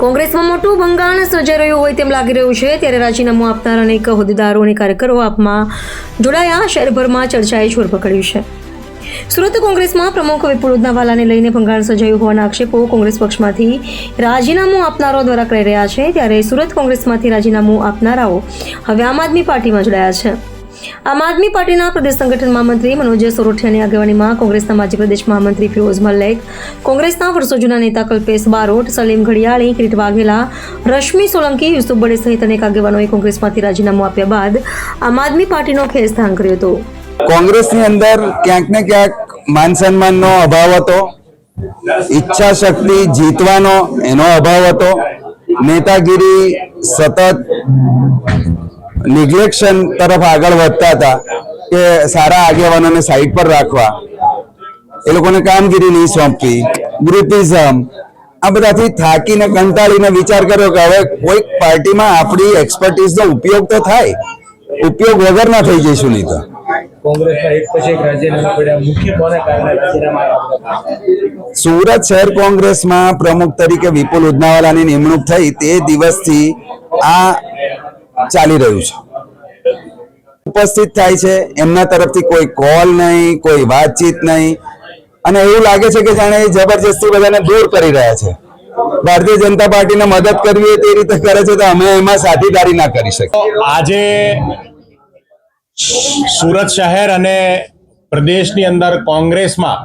કોંગ્રેસમાં મોટું ભંગાણ સર્જાઈ રહ્યું હોય તેમ લાગી રહ્યું છે, ત્યારે રાજીનામું આપનાર અનેક હોદ્દેદારો અને કાર્યકરો આપમાં જોડાયા, શહેરભરમાં ચર્ચાએ જોર પકડ્યું છે. સુરત કોંગ્રેસમાં પ્રમુખ વિપુલ ઉદનાવાલાને લઈને ભંગાણ સર્જાયું હોવાના આક્ષેપો કોંગ્રેસ પક્ષમાંથી રાજીનામું આપનારો દ્વારા કરી રહ્યા છે, ત્યારે સુરત કોંગ્રેસમાંથી રાજીનામું આપનારાઓ હવે આમ આદમી પાર્ટીમાં જોડાયા છે. આમ આદમી પાર્ટીના પ્રદેશ સંગઠન મહામંત્રી મનોજ સોરઠિયાની આગેવાનીમાં કોંગ્રેસના માજી પ્રદેશ મહામંત્રી ફિરોઝ મલેક, કોંગ્રેસના વર્ષો જૂના નેતા કલ્પેશ બારોટ, સલીમ ઘડિયાળી, કિરીટ વાઘેલા, રશ્મિ સોલંકી, યુસુફ બડે સહિત અનેક આગેવાનોએ કોંગ્રેસમાંથી રાજીનામું આપ્યા બાદ આમ આદમી પાર્ટીનો ખેસધાન કર્યો હતો. કોંગ્રેસની અંદર ક્યાંક ને ક્યાંક માન સન્માનનો અભાવ હતો, ઈચ્છા શક્તિ જીતવાનો એનો અભાવ હતો, નેતાગીરી સતત નિગ્લેક્શન તરફ આગળ વધતા હતા કે સારા આગેવાનોને સાઈડ પર રાખવા. એ લોકોને કામગીરી નહીં સોંપવી ગ્રુપિઝમ આ બધાથી થાકીને કંટાળીને વિચાર કર્યો કે હવે કોઈક પાર્ટીમાં આપણી એક્સપર્ટીઝનો ઉપયોગ તો થાય ઉપયોગ વગર ના થઈ જઈશું નહીં તો? સુરત શહેર કોંગ્રેસમાં પ્રમુખ તરીકે વિપુલ ઉદનાવાલાની નિમણૂક થઈ તે દિવસથી આ ચાલી રહ્યું છે. ઉપસ્થિત થાય છે, એમના તરફથી કોઈ કોલ નહીં, કોઈ વાતચીત નહીં. અને એવું લાગે છે કે જાણે એ જબરજસ્તી બધાને દૂર કરી રહ્યા છે. ભારતીય જનતા પાર્ટીને મદદ કરવી હોય તે રીતે કરે છે તો અમે એમાં સાથીદારી ના કરી શકીએ. આજે સુરત શહેર અને પ્રદેશની અંદર કોંગ્રેસમાં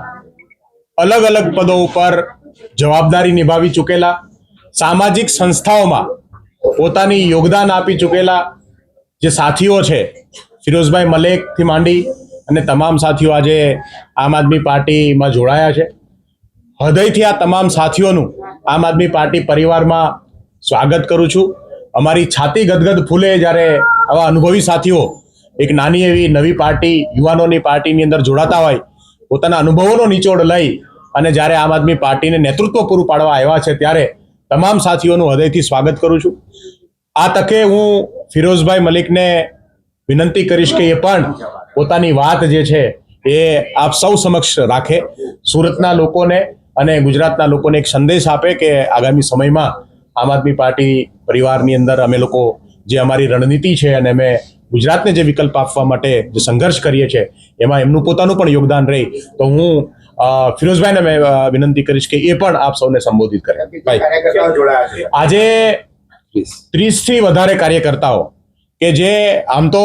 અલગ અલગ પદો ઉપર જવાબદારી નિભાવી ચૂકેલા સામાજિક સંસ્થાઓમાં પોતાની યોગદાન આપી ચૂકેલા જે સાથીઓ છે, ફિરોઝભાઈ મલેકથી માંડી અને તમામ સાથીઓ આજે આમ આદમી પાર્ટીમાં જોડાયા છે. હૃદયથી આ તમામ સાથીઓનું આમ આદમી પાર્ટી પરિવારમાં સ્વાગત કરું છું. અમારી છાતી ગદગદ ફૂલે જ્યારે આવા અનુભવી સાથીઓ એક નાની એવી નવી પાર્ટી, યુવાનોની પાર્ટીની અંદર જોડાતા હોય, પોતાના અનુભવોનો નિચોડ લઈ અને જ્યારે આમ આદમી પાર્ટીને નેતૃત્વ પૂરું પાડવા આવ્યા છે ત્યારે તમામ સાથીઓનું હૃદયથી સ્વાગત કરું છું. આ તકે હું ફિરોઝભાઈ મલિકને વિનંતી કરીશ કે એ પણ પોતાની વાત જે છે એ આપ સૌ સમક્ષ રાખે. સુરતના લોકોને અને ગુજરાતના લોકોને એક સંદેશ આપે કે આગામી સમયમાં આમ આદમી પાર્ટી પરિવારની અંદર અમે લોકો જે અમારી રણનીતિ છે અને અમે ગુજરાતને જે વિકલ્પ આપવા માટે જે સંઘર્ષ કરીએ છીએ, એમાં એમનું પોતાનું પણ યોગદાન રહે. તો હું ફિરોઝભાઈને મેં વિનંતી કરીશ કે એ પણ આપ સૌને સંબોધિત કરે. ભાઈ આજે ત્રીસથી વધારે કાર્યકર્તાઓ કે જે આમ તો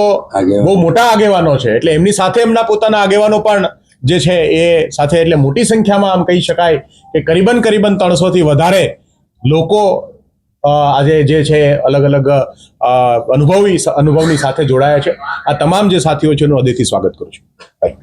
બહુ મોટા આગેવાનો છે એટલે એમની સાથે એમના પોતાના આગેવાનો પણ જે છે એ સાથે એટલે મોટી સંખ્યામાં આમ કહી શકાય કે કરીબન કરીબન ત્રણસો થી વધારે લોકો આજે જે છે અલગ અલગ અનુભવી અનુભવની સાથે જોડાયા છે. આ તમામ જે સાથીઓ છે એનું હૃદયથી સ્વાગત કરું છું. ભાઈ